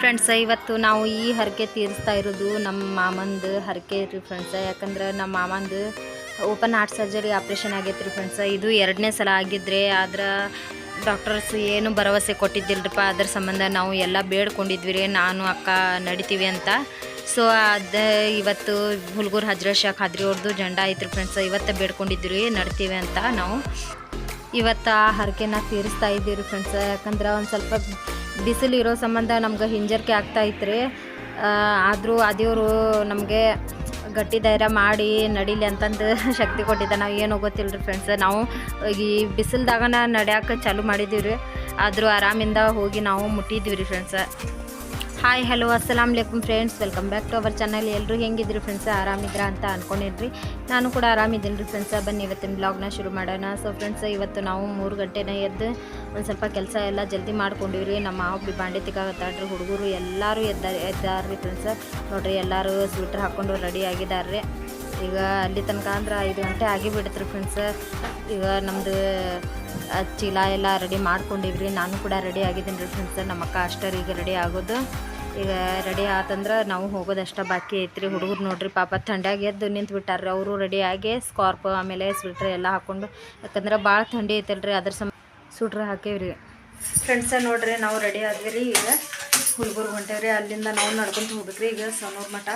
Friends ಇವತ್ತು ನಾವು ಈ ಹರಕೆ ತೀರಿಸ್ತಾ ಇರೋದು ನಮ್ಮ ಮಾಮಂದು ಹರಕೆ ರೀ ಫ್ರೆಂಡ್ಸ್ ಯಾಕಂದ್ರೆ ನಮ್ಮ ಮಾಮಂದು ಓಪನ್ ಹಾರ್ಟ್ ಸರ್ಜರಿ ಆಪ್ರೇಷನ್ ಆಗೈತೆ ರೀ ಫ್ರೆಂಡ್ಸ್ ಇದು ಎರಡನೇ ಸಲ ಆಗಿದ್ರೆ ಆದ್ರೆ ಡಾಕ್ಟರ್ಸ್ ಏನು ಭರವಸೆ ಕೊಟ್ಟಿದ್ದಿಲ್ಲರಪ್ಪ ಅದ್ರ ಸಂಬಂಧ ನಾವು ಎಲ್ಲ ಬೇಡ್ಕೊಂಡಿದ್ವಿ ರೀ. ನಾನು, ಅಕ್ಕ ನಡಿತೀವಿ ಅಂತ. ಸೊ ಅದು ಇವತ್ತು ಹುಲ್ಗೂರು ಹಜ್ರ ಶಾ ಖಾದ್ರಿ ಅವ್ರದ್ದು ಜಂಡ ಐತ್ರಿ ಫ್ರೆಂಡ್ಸ್ ಇವತ್ತು ಬೇಡ್ಕೊಂಡಿದ್ವಿ ನಡ್ತೀವಿ ಅಂತ ನಾವು. ಇವತ್ತು ಆ ಹರಕೆನ ತೀರಿಸ್ತಾ ಇದ್ದೀವಿ ಫ್ರೆಂಡ್ಸ್ ಯಾಕಂದ್ರೆ ಒಂದು ಸ್ವಲ್ಪ ಬಿಸಿಲು ಇರೋ ಸಂಬಂಧ ನಮ್ಗೆ ಹಿಂಜರಿಕೆ ಆಗ್ತಾ ಇತ್ತು ಆದರೂ ಅದೇವರು ನಮಗೆ ಗಟ್ಟಿ ಧೈರ್ಯ ಮಾಡಿ ನಡೀಲಿ ಅಂತಂದು ಶಕ್ತಿ ಕೊಟ್ಟಿದ್ದ ನಾವು ಏನು ಗೊತ್ತಿಲ್ಲ ರೀ ಫ್ರೆಂಡ್ಸ್ ನಾವು ಈ ಬಿಸಿಲ್ದಾಗನ ನಡ್ಯಾಕೆ ಚಾಲು ಮಾಡಿದ್ದೀವಿ ರೀ ಆದರೂ ಆರಾಮಿಂದ ಹೋಗಿ ನಾವು ಮುಟ್ಟಿದ್ದೀವಿ ರೀ ಫ್ರೆಂಡ್ಸ್ ಹಾಯ್ ಹಲೋ ಅಸ್ಸಲಾಮ್ ಅಲೈಕುಮ್ friends welcome back to our channel ಎಲ್ಲರೂ ಹೆಂಗಿದ್ರಿ ಫ್ರೆಂಡ್ಸ್ ಆರಾಮಿದ್ರ ಅಂತ ಅನ್ಕೊಂಡಿದ್ರಿ ನಾನು ಕೂಡ ಆರಾಮಿದ್ದೀನಿ ರೀ ಫ್ರೆಂಡ್ಸ್ ಬನ್ನಿ, ಇವತ್ತಿನ ಬ್ಲಾಗ್ನ ಶುರು ಮಾಡೋಣ. ಸೊ ಫ್ರೆಂಡ್ಸ್ ಇವತ್ತು ನಾವು ಮೂರು ಗಂಟೆನ ಎದ್ದು ಒಂದು ಸ್ವಲ್ಪ ಕೆಲಸ ಎಲ್ಲ ಜಲ್ದಿ ಮಾಡ್ಕೊಂಡಿವ್ರಿ. ನಮ್ಮ ಮಾವು ಬಾಂಡೆ ತಿಕ್ಕಾಗತ್ತಾಡ್ರಿ ಹುಡುಗರು ಎಲ್ಲರೂ ಎದ್ದಾರೆ, ಎದ್ದಾರ್ರಿ ಫ್ರೆಂಡ್ಸ್ ನೋಡಿರಿ, ಎಲ್ಲರೂ ಸ್ವೆಟ್ರ್ ಹಾಕ್ಕೊಂಡು ರೆಡಿ ಆಗಿದ್ದಾರೆ ಈಗ ಅಲ್ಲಿ ತನಕ ಅಂದ್ರೆ ಐದು ಗಂಟೆ ಆಗಿ ರೀ ಫ್ರೆಂಡ್ಸ್ ಈಗ ನಮ್ಮದು ಚೀಲ ಎಲ್ಲ ರೆಡಿ ಮಾಡ್ಕೊಂಡಿವ್ರಿ. ನಾನು ಕೂಡ ರೆಡಿ ಆಗಿದ್ದೀನಿ ರೀ ಫ್ರೆಂಡ್ಸ್ ನಮ್ಮ ಅಕ್ಕ ಅಷ್ಟರ ಈಗ ರೆಡಿ ಆಗೋದು. ಈಗ ರೆಡಿ ಆತಂದ್ರೆ ನಾವು ಹೋಗೋದಷ್ಟ ಬಾಕಿ ಐತ್ರಿ. ಹುಡುಗರು ನೋಡ್ರಿ ಪಾಪ ಥಂಡ್ಯಾಗ ಎದ್ದು ನಿಂತು ಬಿಟ್ಟಾರ್ರಿ. ಅವರು ರೆಡಿಯಾಗಿ ಸ್ಕಾರ್ಪ್ ಆಮೇಲೆ ಸ್ವೆಟ್ರ್ ಎಲ್ಲ ಹಾಕ್ಕೊಂಡು ಯಾಕಂದ್ರೆ ಭಾಳ ಥಂಡಿ ಐತಲ್ರಿ ಅದ್ರ ಸಮ ಸ್ವೆಟ್ರ್ ಹಾಕೇವ್ರಿ. ಫ್ರೆಂಡ್ಸ ನೋಡ್ರಿ ನಾವು ರೆಡಿ ಆದ್ವಿ ರೀ ಈಗ. ಹುಡುಗರು ಹೊಂಟೇವ್ರಿ. ಅಲ್ಲಿಂದ ನಾವು ನಡ್ಕೊಂತ ಹೋಗ್ಬೇಕ್ರಿ ಈಗ ಸೋನೂರು ಮಠ.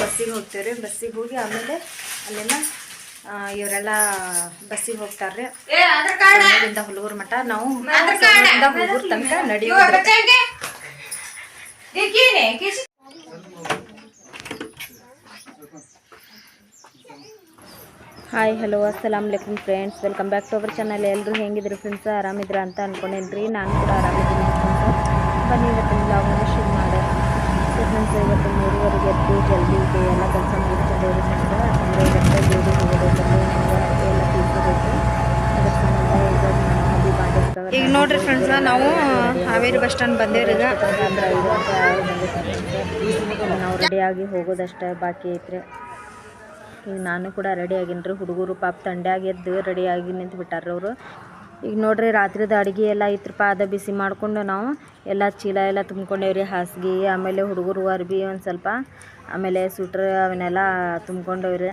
ಬಸ್ಸಿಗೆ ಹೋಗ್ತೇವ್ರಿ. ಬಸ್ಸಿಗೆ ಹೋಗಿ ಆಮೇಲೆ ಅಲ್ಲಿಂದ ಇವರೆಲ್ಲ ಬಸ್ಸಿಗೆ ಹೋಗ್ತಾರ್ರಿ. ಹುಲ್ಗೂರು ಮಠ. ನಾವು ಸೋನೂರಿಂದ ಹುಲ್ಗೂರು ತನಕ ನಡೆಯೋದ್ರಿ ಹಾಯ್ ಹಲೋ ಅಸ್ಸಲಾಮ್ ಅಲೈಕುಮ್ friends welcome back to our channel ಎಲ್ಲರೂ ಹೆಂಗಿದ್ರು ಫ್ರೆಂಡ್ಸ್ ಆರಾಮಿದ್ರ ಅಂತ ಅನ್ಕೊಂಡೇನ್ರಿ ನಾನು ಕೂಡ ಆರಾಮಿದ್ದೀನಿ ಫ್ರೆಂಡ್ಸ್ ಬನ್ನಿ ಇವತ್ತಿನ ಬ್ಲಾಗ್ನ ಶುರು ಮಾಡೋಣ. ಸೊ ಫ್ರೆಂಡ್ಸ್ ಇವತ್ತು ಮೂರುವರೆಗೆ ಎದ್ದು ಜಲ್ದಿ ಇದೆ ಎಲ್ಲ ಕೆಲಸ ನೋಡ್ರಿ ಫ್ರೆಂಡ್ಸ್ ನಾವು ಹಾವೇರಿ ಬಸ್ ಸ್ಟ್ಯಾಂಡ್ ಬಂದೇವ್ರಿ ಈಗ ನಾವು ರೆಡಿಯಾಗಿ ಹೋಗೋದಷ್ಟೇ ಬಾಕಿ ಐತ್ರಿ. ಈಗ ನಾನು ಕೂಡ ರೆಡಿ ಆಗಿನ್ರಿ ಹುಡುಗರು ಪಾಪ ತಂಡ್ಯಾಗ ಎದ್ದು ಆಗಿ ನಿಂತು ಬಿಟ್ಟಾರ್ರಿ ಅವರು. ಈಗ ನೋಡ್ರಿ ರಾತ್ರಿದ ಅಡುಗೆ ಎಲ್ಲ ಐತ್ರಪ್ಪ ಅದ ಬಿಸಿ ಮಾಡಿಕೊಂಡು ನಾವು ಎಲ್ಲ ಚೀಲ ಎಲ್ಲ ತುಂಬ್ಕೊಂಡೇವ್ರಿ, ಹಾಸಿಗೆ, ಆಮೇಲೆ ಹುಡುಗರು ಅರ್ಬಿ ಒಂದು ಸ್ವಲ್ಪ, ಆಮೇಲೆ ಸ್ವೆಟ್ರ್ ಅವನ್ನೆಲ್ಲ ತುಂಬ್ಕೊಂಡೇವ್ರಿ.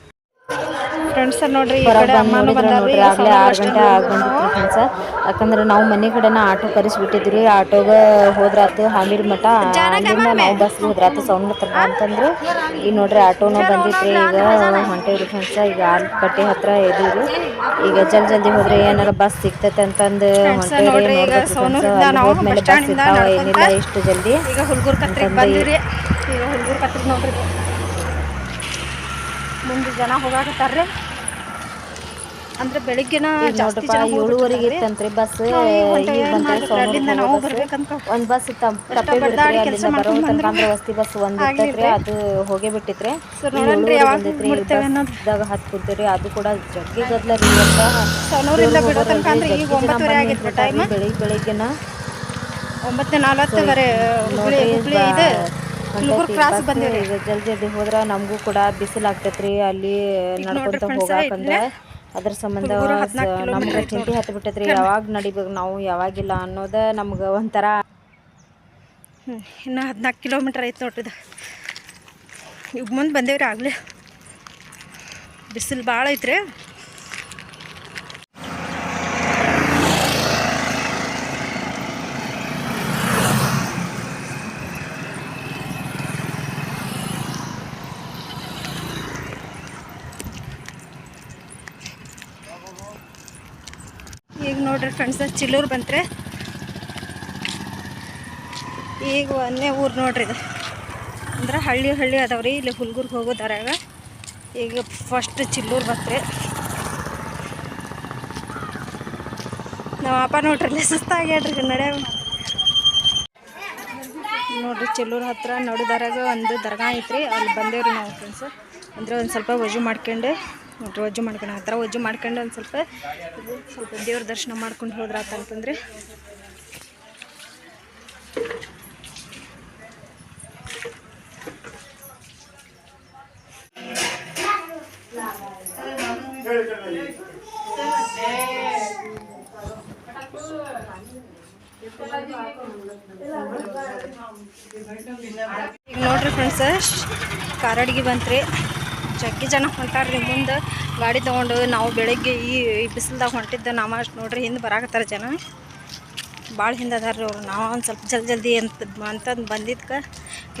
ಫ್ರೆಂಡ್ಸ್ ನೋಡ್ರಿ ಬಂದು ನೋಡ್ರಿ ಆಗಲೇ ಆರು ಗಂಟೆ ಆಗ್ಬಂದಿತ್ತು ಫ್ರೆಂಡ್ಸ್ ಯಾಕಂದ್ರೆ ನಾವು ಮನೆ ಕಡೆನ ಆಟೋ ಕರೆಸ್ಬಿಟ್ಟಿದ್ರಿ ಆಟೋಗೆ ಹೋದ್ರಾತು ಹಾಮೀರ್ ಮಠ ಅಲ್ಲಿಂದ ನಾವು ಬಸ್ಗೆ ಹೋದ್ರಾತು ಸೌಂಡ್ ತನಕ ಅಂತಂದ್ರು. ಈಗ ನೋಡ್ರಿ ಆಟೋನ ಬಂದಿತ್ರಿ ಈಗ ಹೊಂಟೇವ್ರಿ ಫ್ರೆಂಡ್ಸ ಈಗ ಆಲ್ಕಟ್ಟೆ ಹತ್ರ ಇದೀವ್ರಿ ಈಗ ಜಲ್ ಜಲ್ದಿ ಹೋದ್ರೆ ಏನಾರ ಬಸ್ ಸಿಗ್ತೈತೆ ಅಂತಂದು ಹೊಂಟೇವ್ರಿ ನೋಡ್ರಿ ಈಗ ನೋಡ್ಬೇಕು ಫ್ರೆಂಡ್ಸ್ ನಾವು ಹೋದ್ಮೇಲೆ ಬಸ್ ಸಿಗ್ತಾವ ಏನಿಲ್ಲ ಇಷ್ಟು ಜಲ್ದಿ. ಈಗ ಹುಲ್ಗೂರ್ ಕತ್ರಿ ನೋಡ್ರಿ. ಮುಂದೆ ಜನ ಹೋಗಾಕತ್ತಾರ್ರಿ. ಅಂದ್ರೆ ಬೆಳಿಗ್ಗೆನ ನೋಡ್ರಪ್ಪ ಏಳುವರೆಗೆ ಇತ್ತಂತ್ರಿ ಬಸ್ ಒಂದ್ ಬಸ್. ತಪ್ಪೇ ಬಿಡ್ತ್ರಿ ಅಲ್ಲಿಂದ ಬರೋ ತನಕ ಅಂದ್ರೆ ವಸ್ತಿ ಬಸ್ ಒಂದ್ರಿ ಇರ್ತೈತ್ರಿ ಅದು ಹೋಗೇ ಬಿಟ್ಟಿತ್ರಿ. ಅನ್ನೋದು. ಬಸ್ದಾಗ ಹತ್ ಕೂತೀರಿ ಅದು ಕೂಡ ಜಗ್ಗಿ ಗದ್ಲ ರೀ ಬೆಳಿಗ್ಗೆ ಬೆಳಿಗ್ಗೆನ. ಒಂಬತ್ತು ನಲ್ವತ್ತು ಬರೀ ಹುಬ್ಳಿ ನೋಡ್ರಿ ಹುಬ್ಳಿ ಇದು. ಈಗ ಜಲ್ದಿ ಜಲ್ದಿ ಹೋದ್ರ ನಮಗೂ ಕೂಡ ಬಿಸಿಲು ಆಗ್ತೈತ್ರಿ ಅಲ್ಲಿ ನಡ್ಕೊಂತ ಹೋಗಾಕಂದ್ರೆ ಅದ್ರ ಸಂಬಂಧ ನಮ್ಗೆ ಚಿಂತೆ ಹತ್ತು ಬಿಟ್ಟೈತ್ರಿ ಯಾವಾಗ ನಡಿಬೇಕು ನಾವು ಯಾವಾಗಿಲ್ಲ ಅನ್ನೋದ ನಮ್ಗ ಒಂಥರ ಇನ್ನ ಇನ್ನು ಹದಿನಾಲ್ಕು ಕಿಲೋಮೀಟ್ರ್ ಐತೆ ನೋಡ್ರಿ ಇದು. ಈಗ ಮುಂದೆ ಬಂದೇವ್ರಿ ಆಗಲೇ. ಬಿಸಿಲು ಭಾಳ ಐತ್ರಿ. ನೋಡ್ರಿ ಫ್ರೆಂಡ್ಸ್ ಚಿಲ್ಲೂರು ಬಂತ್ರೆ. ಈಗ ಒಂದೇ ಊರು ನೋಡ್ರಿ ಇದು. ಅಂದ್ರೆ ಹಳ್ಳಿ ಹಳ್ಳಿ ಅದಾವ್ರಿ ಇಲ್ಲಿ ಹುಲ್ಗೂರ್ಗೆ ಹೋಗೋ ಈಗ. ಫಸ್ಟ್ ಚಿಲ್ಲೂರು ಬತ್ರೆ. ನಮ್ಮ ಅಪ್ಪ ನೋಡ್ರಿ ಇಲ್ಲಿ ಸುಸ್ತಾಗ್ಯಾಡ್ರಿ ನಡೆ ನೋಡ್ರಿ ಚಿಲ್ಲೂರು ಹತ್ರ ನೋಡಿದಾರಾಗ ಒಂದು ದರ್ಗಾ ಐತ್ರಿ, ಅಲ್ಲಿ ಬಂದೇವ್ರಿ ನಾವು ಫ್ರೆಂಡ್ಸ್ ಅಂದರೆ ಒಂದು ಸ್ವಲ್ಪ ವಜು ಮಾಡ್ಕೊಂಡು. ನೋಡ್ರಿ ವಜ್ಜು ಮಾಡ್ಕೊಂಡು, ಆ ಥರ ವಜ್ಜು ಮಾಡ್ಕೊಂಡು ಒಂದು ಸ್ವಲ್ಪ. ಸ್ವಲ್ಪ ದೇವ್ರ ದರ್ಶನ ಮಾಡ್ಕೊಂಡು ಹೋದ್ರೆ ಆತಂತಂದ್ರೆ ಈಗ ನೋಡ್ರಿ ಫ್ರೆಂಡ್ಸ ಕಾರಡಿಗೆ ಬಂತ್ರಿ. ಜಗ್ಗಿ ಜನ ರೀ ಮುಂದೆ. ಗಾಡಿ ತೊಗೊಂಡು ನಾವು ಬೆಳಗ್ಗೆ ಈ ಬಿಸಿಲ್ದಾಗ ಹೊಂಟಿದ್ದ ನಾವು ಅಷ್ಟು ನೋಡ್ರಿ ಹಿಂದೆ ಬರಾಕತ್ತಾರ ಜನ. ಭಾಳ ಹಿಂದೆ ಅದಾರ ಅವ್ರು. ನಾವು ಒಂದು ಸ್ವಲ್ಪ ಜಲ್ದಿ ಜಲ್ದಿ ಅಂತ ಅಂತಂದು ಬಂದಿದ್ಕೆ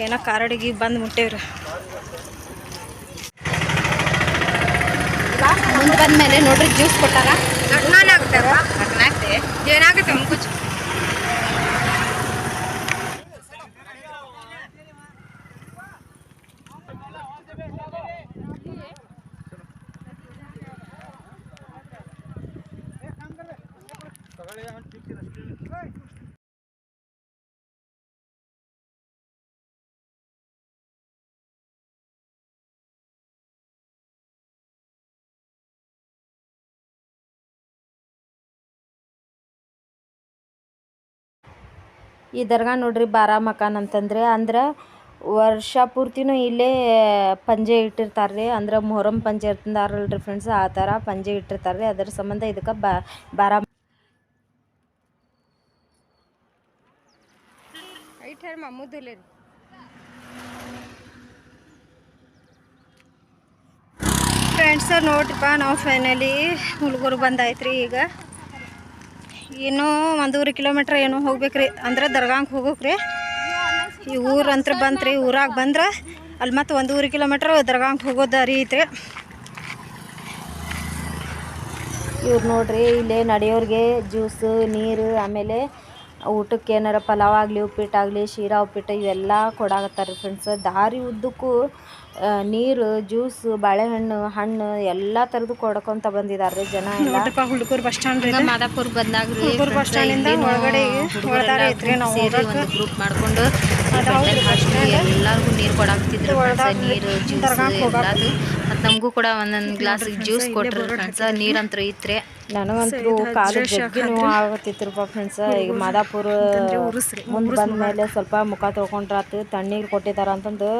ಏನೋ ಕಾರಡಿಗೆ ಬಂದು ಮುಟ್ಟೇವ್ರಿ. ಮುಂದೆ ಬಂದಮೇಲೆ ನೋಡ್ರಿ ಜ್ಯೂಸ್ ಕೊಟ್ಟಾರ. ಏನಾಗುತ್ತೆ ಈ ದರ್ಗಾ ನೋಡ್ರಿ ಬಾರಾ ಮಕಾನ್ ಅಂತಂದ್ರೆ, ಅಂದ್ರೆ ವರ್ಷ ಪೂರ್ತಿನೂ ಇಲ್ಲೇ ಪಂಜೆ ಇಟ್ಟಿರ್ತಾರೆ ರೀ. ಅಂದ್ರೆ ಮೊಹರಂ ಪಂಜೆ ಇರ್ತಾರಲ್ರಿ ಫ್ರೆಂಡ್ಸ್ ಆ ಥರ ಪಂಜೆ ಇಟ್ಟಿರ್ತಾರೆ ರೀ. ಅದ್ರ ಸಂಬಂಧ ಇದಕ್ಕೆ ಬಾರಾ ಮಮ್ಮುದಿಲ್ಲ ರೀ ಫ್ರೆಂಡ್ಸ ನೋಡ್ರಿಪ್ಪ ನಾವು ಫೈನಲಿ ಹುಲ್ಗೂರು ಬಂದಾಯ್ತು ಈಗ. ಇನ್ನೂ ಒಂದೂವರೆ ಕಿಲೋಮೀಟ್ರ್ ಏನೋ ಹೋಗ್ಬೇಕ್ರಿ, ಅಂದ್ರೆ ದರ್ಗಾಂಗೆ ಹೋಗೋಕ್ರಿ ಈ ಊರಂತ್ರ ಬಂತ್ರಿ, ಊರಾಗ ಬಂದ್ರೆ ಅಲ್ಲಿ ಮತ್ತೆ ಒಂದೂವರೆ ಕಿಲೋಮೀಟ್ರ್ ದರ್ಗಾಂಗೆ ಹೋಗೋ ದಾರಿ ಐತ್ರಿ. ಇವ್ರು ನೋಡ್ರಿ, ಇಲ್ಲೇ ನಡೆಯೋರಿಗೆ ಜ್ಯೂಸು ನೀರು, ಆಮೇಲೆ ಊಟಕ್ಕೆ ಏನಾರ ಪಲಾವ್ ಆಗಲಿ ಉಪ್ಪಿಟ್ಟು ಆಗಲಿ ಶೀರಾ ಉಪ್ಪಿಟ್ಟು ಇವೆಲ್ಲ ಕೊಡಾಕತ್ತಾರೆ ಫ್ರೆಂಡ್ಸ್ ದಾರಿ ಉದ್ದಕ್ಕೂ ನೀರು ಜ್ಯೂಸ್ ಬಾಳೆಹಣ್ಣು ಹಣ್ಣು ಎಲ್ಲ ತರದು ಕೊಡ್ಕೊಂತ ಬಂದಿದ್ದಾರೆ ಜನ ಎಲ್ಲ. ನೋಡ್ರಿಪ್ಪ ಹುಲ್ಗೂರು ಬಸ್ ಸ್ಟ್ಯಾಂಡ್ ರೀ ಮಾದಾಪುರ್ ಬಂದಾಗ ಬಸ್ ಸ್ಟ್ಯಾಂಡಿಂದ ಒಳಗಡೆ ಹೊರದಾರ ಐತ್ರಿ ನಾವು ಸೇರಿ ಒಂದು ಗ್ರೂಪ್ ಮಾಡ್ಕೊಂಡು ಎಲ್ಲಾರ್ಗು ನೀರು ಕೊಡಾಕ್ತಿದ್ರು ನೀರು ಜ್ಯೂಸ್. ಎಲ್ಲದು ಮತ್ತು ನಮಗೂ ಕೂಡ ಒಂದೊಂದು ಗ್ಲಾಸ್ ಜ್ಯೂಸ್ ಕೊಟ್ರು ಫ್ರೆಂಡ್ಸ್ ನೀರಂತೂ ಇತ್ರೆ. ನನಗಂತೂ ಕಾಲು ಜಗ್ಗಿ ನೋವು ಆಗತ್ತಿತ್ರಪ್ಪ ಫ್ರೆಂಡ್ಸ್ ಈಗ ಮಾದಾಪುರ ಉರುಸ್ರಿ ಮುಂದೆ ಬಂದ ಮೇಲೆ ಸ್ವಲ್ಪ ಮುಖ ತೊಗೊಂಡ್ರಾತು ತಣ್ಣೀರು ಕೊಟ್ಟಿದ್ದಾರೆ ಅಂತಂದು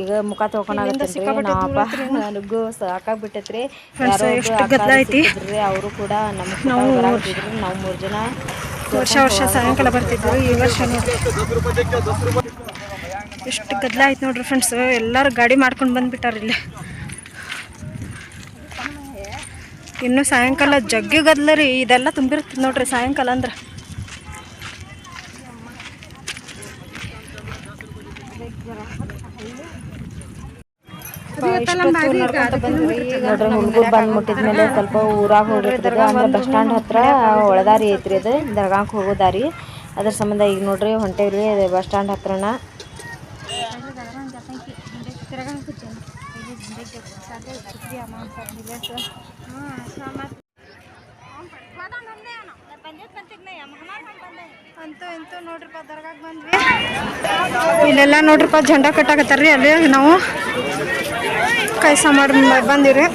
ಈಗ ಮುಖ ತೊಗೊಂಡಾಗತ್ತೇನ್ರಿ ನಾವಪ್ಪ ನನಗೂ ಸಾಕಾಗ್ಬಿಟ್ಟೈತ್ರಿ. ಯಾರೋ. ಸಿಕ್ಕಿದ್ರಿ ಅವರು ಕೂಡ ನಮ್ಮ ನಾವು ಮೂರು ಜನ ವರ್ಷ ವರ್ಷ ಸಾಯಂಕಾಲ ಬರ್ತಿದ್ರು ಈ ವರ್ಷ ಎಷ್ಟು ಗದ್ದಲ ಆಯ್ತು ನೋಡ್ರಿ ಫ್ರೆಂಡ್ಸ್ ಎಲ್ಲರೂ ಗಾಡಿ ಮಾಡ್ಕೊಂಡು ಬಂದ್ಬಿಟ್ಟಾರ ಇಲ್ಲಿ. ಇನ್ನು ಸಾಯಂಕಾಲ ಜಗ್ಗಿ ಗದ್ಲ ರೀ. ಇದೆಲ್ಲ ತುಂಬಿರ್ತದೆ ನೋಡ್ರಿ ಸಾಯಂಕಾಲ ಅಂದ್ರೆ. ನೋಡ್ರಿ ಹುಡುಗರು ಬಂದು ಮುಟ್ಟಿದ್ಮೇಲೆ ಸ್ವಲ್ಪ ಊರಾಗ ಹೋಗಿರ್ತದ. ಅಂದ್ರೆ ಬಸ್ ಸ್ಟ್ಯಾಂಡ್ ಹತ್ರ ಒಳದಾರಿ ಐತ್ರಿ ಅದು. ದರ್ಗಾಕ್ಕೆ ಹೋಗೋ ದಾರಿ. ಅದ್ರ ಸಂಬಂಧ ಈಗ ನೋಡ್ರಿ ಹೊಂಟೇವ್ರಿ ಬಸ್ ಸ್ಟ್ಯಾಂಡ್ ಹತ್ರನ. ಅಂತೂ ಇಂತೂ ನೋಡ್ರಿಪ್ಪ ದರ್ಗಾಗ ಬಂದ್ವಿ. ಇಲ್ಲೆಲ್ಲ ನೋಡ್ರಿಪ್ಪ ಜೆಂಡಾ ಕಟ್ಟಾಕತ್ತಾರ್ರಿ ಅಲ್ಲಿ ನಾವು. ಕೈಸ ಮಾಡಿ ಬಂದಿವ್ರಿ.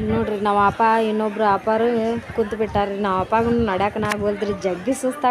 ಇಲ್ಲಿ ನೋಡ್ರಿ ನಮ್ಮ ಅಪ್ಪ ಇನ್ನೊಬ್ರು ಅಪ್ಪಾರು ಕುಂತು ಬಿಟ್ಟಾರ್ರಿ ನಮ್ಮ ಅಪ್ಪಗೂ ನಡ್ಯಾಕನ ಆಗ್ವಲ್ದ್ರಿ ಜಗ್ಗಿ ಸುಸ್ತಾಗ